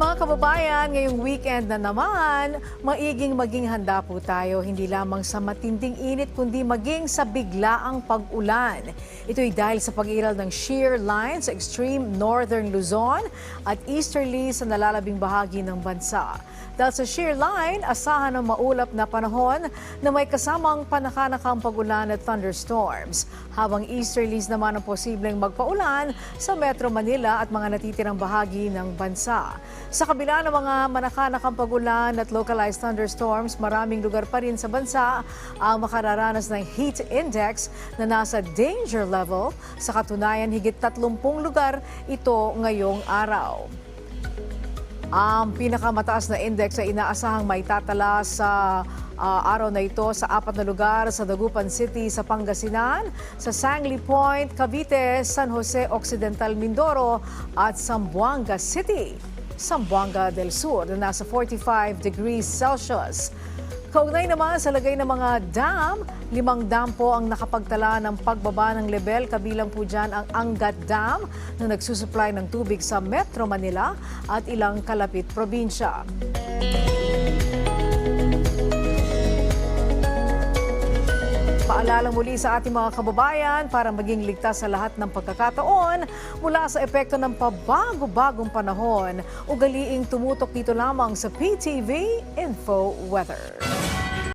Mga kababayan, ngayong weekend na naman, maiging maging handa po tayo hindi lamang sa matinding init kundi maging sa biglaang pag-ulan. Ito'y dahil sa pag-iral ng shear line sa extreme northern Luzon at easterly sa nalalabing bahagi ng bansa. Dahil sa shear line, asahan ng maulap na panahon na may kasamang panakanakang pag-ulan at thunderstorms. Habang easterlies naman ang posibleng magpaulan sa Metro Manila at mga natitirang bahagi ng bansa. Sa kabila ng mga manakanakang pag-ulan at localized thunderstorms, maraming lugar pa rin sa bansa ang makararanas ng heat index na nasa danger level. Sa katunayan, higit 30 lugar ito ngayong araw. Ang pinakamataas na index ay inaasahang may tatala sa ah, araw na ito sa apat na lugar sa Dagupan City sa Pangasinan, sa Sangley Point, Cavite, San Jose Occidental, Mindoro at Zamboanga City, Zamboanga del Sur na nasa 45 degrees Celsius. Kaugnay naman sa lagay ng mga dam, limang dam po ang nakapagtala ng pagbaba ng level. Kabilang po dyan ang Angat Dam na nagsusupply ng tubig sa Metro Manila at ilang kalapit probinsya. Paalala muli sa ating mga kababayan para maging ligtas sa lahat ng pagkakataon mula sa epekto ng pabago-bagong panahon. Ugaliing tumutok dito lamang sa PTV Info Weather.